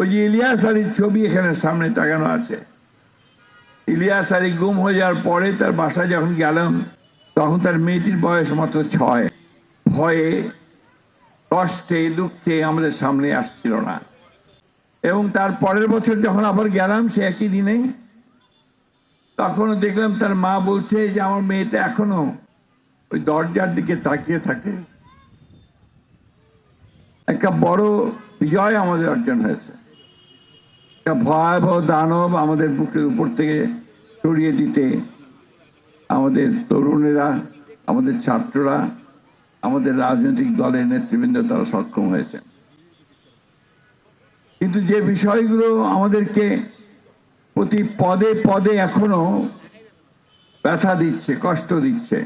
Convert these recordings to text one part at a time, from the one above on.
ওই যে ইলিয়াস আলীর ছবি এখানে সামনে টাঙানো আছে। ইলিয়াস আলী গুম হয়ে যাওয়ার পরে তার বাসায় যখন গেলাম, তখন তার মেয়েটির বয়স মাত্র ছয়। ভয়ে, কষ্টে, দুঃখে আমাদের সামনে আসছিল না। এবং তার পরের বছর যখন আবার গেলাম সে একই দিনে, তখনও দেখলাম তার মা বলছে যে আমার মেয়েটা এখনও ওই দরজার দিকে তাকিয়ে থাকে। একটা বড় বিজয় আমাদের অর্জন হয়েছে। ভয়াবহ দানব আমাদের বুকের উপর থেকে সরিয়ে দিতে আমাদের তরুণেরা, আমাদের ছাত্ররা, আমাদের রাজনৈতিক দলের নেতৃবৃন্দ তারা সক্ষম হয়েছে। কিন্তু যে বিষয়গুলো আমাদেরকে প্রতি পদে পদে এখনও ব্যথা দিচ্ছে, কষ্ট দিচ্ছে,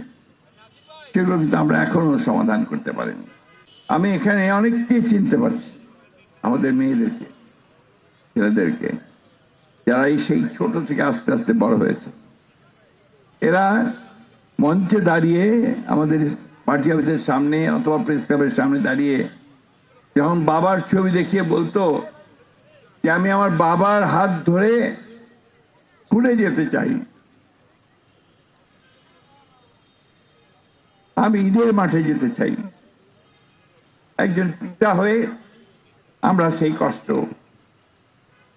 সেগুলো কিন্তু আমরা এখনও সমাধান করতে পারিনি। আমি এখানে অনেককেই চিনতে পারছি, আমাদের মেয়েদেরকে। ছেলেদেরকে, যারা এই সেই ছোট থেকে আস্তে আস্তে বড় হয়েছে। এরা মঞ্চে দাঁড়িয়ে আমাদের পার্টি অফিসের সামনে অথবা প্রেস ক্লাবের সামনে দাঁড়িয়ে যখন বাবার ছবি দেখিয়ে বলতো যে, আমি আমার বাবার হাত ধরে খুলে যেতে চাই। আমি ঈদের মাঠে যেতে চাই। একজন পিতা হয়ে আমরা সেই কষ্ট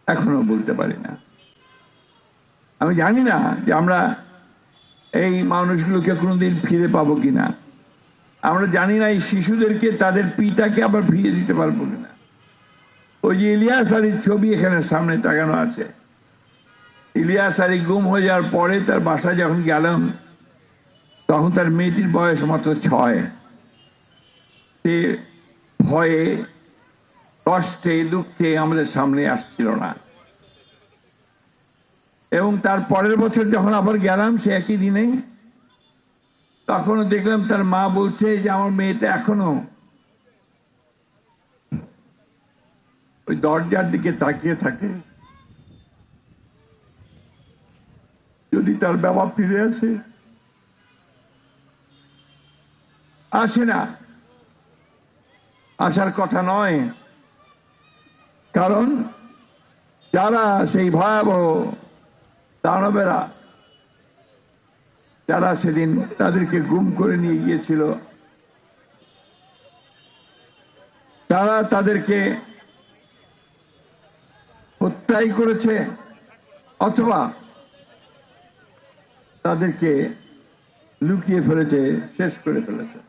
এখনও বলতে পারি না। আমি জানি না যে আমরা এই মানুষগুলোকে কোনোদিন ফিরে পাবো কিনা। আমরা জানি না এই শিশুদেরকে, তাদের পিতাকে আবার ফিরে দিতে পারব কিনা। ওই যে ইলিয়াস আলীর ছবি এখানে সামনে টাঙানো আছে। ইলিয়াস আলী গুম হয়ে যাওয়ার পরে তার বাসায় যখন গেলাম, তখন তার মেয়েটির বয়স মাত্র ছয়। সে ভয়ে কষ্টে, দুঃখে আমাদের সামনে আসছিল না। এবং তার পরের বছর যখন আবার গেলাম সে একই দিনে, তখনও দেখলাম তার মা বলছে যে, আমার মেয়েটা এখনও ওই দরজার দিকে তাকিয়ে থাকে। যদি তার বাবা ফিরে আসে? আসে না। আসার কথা নয়। কারণ যারা সেই ভয়াবহ দানবেরা, যারা সেদিন তাদেরকে গুম করে নিয়ে গিয়েছিল, তারা তাদেরকে হত্যাই করেছে, অথবা তাদেরকে লুকিয়ে ফেলেছে, শেষ করে ফেলেছে।